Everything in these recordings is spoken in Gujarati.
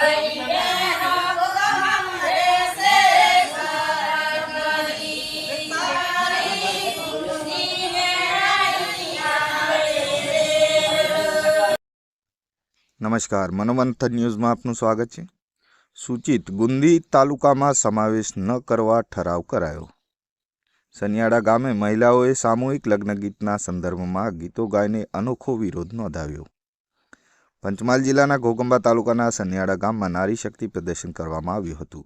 નમસ્કાર, મનોમંથન ન્યૂઝમાં આપનું સ્વાગત છે. સૂચિત ગુંદી તાલુકામાં સમાવેશ ન કરવા ઠરાવ કરાયો. સનિયાડા ગામે મહિલાઓએ સામૂહિક લગ્ન ગીતના સંદર્ભમાં ગીતો ગાઈને અનોખો વિરોધ નોંધાવ્યો. પંચમહાલ જિલ્લાના ઘોગંબા તાલુકાના સનિયાળા ગામમાં નારી શક્તિ પ્રદર્શન કરવામાં આવ્યું હતું.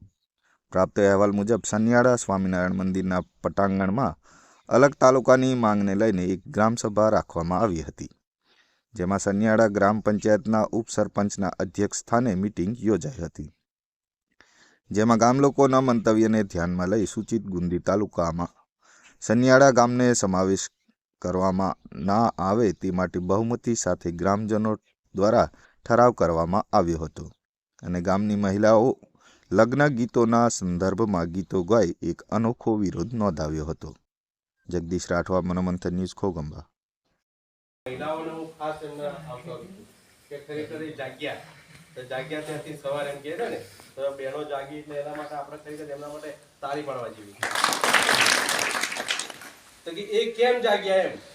પ્રાપ્ત અહેવાલ મુજબ, સનિયાળા સ્વામિનારાયણ મંદિરના પટાંગણમાં અલગ તાલુકાની માંગને લઈને એક ગ્રામસભા રાખવામાં આવી હતી, જેમાં સનિયાળા ગ્રામ પંચાયતના ઉપસરપંચના અધ્યક્ષ સ્થાને મિટિંગ યોજાઈ હતી, જેમાં ગામ લોકોના મંતવ્યને ધ્યાનમાં લઈ સૂચિત ગુંદી તાલુકામાં સનિયાળા ગામને સમાવેશ કરવામાં ના આવે તે માટે બહુમતી સાથે ગ્રામજનો દ્વારા ઠરાવ કરવામાં આવ્યો હતો. અને ગામની મહિલાઓ લગ્ન ગીતોના સંદર્ભમાં ગીતો ગાઈ એક અનોખો વિરોધ નોંધાવ્યો હતો. જગદીશ રાઠવા, મનોમંથન ન્યૂઝ, ખોગંબા. મહિલાઓને એ કેમ જાગ્યા એમ?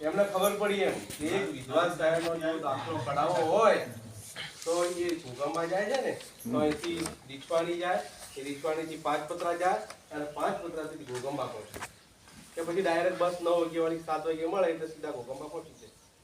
એમને ખબર પડી એમ કે એક વિદ્વાન સાહેબનો જો દાખલો કઢાવો હોય તો એ ભૂકંપમાં જાય છે ને તો અહીંથી રીછવાણી જાય એ રીછવાણીથી પાંચ પતરા જાય અને પાંચ પતરાથી ભૂકંપમાં પહોંચે. કે પછી ડાયરેક્ટ બસ નવ વાગે વાળી સાત વાગે મળે એટલે સીધા ભૂકંપમાં પહોંચી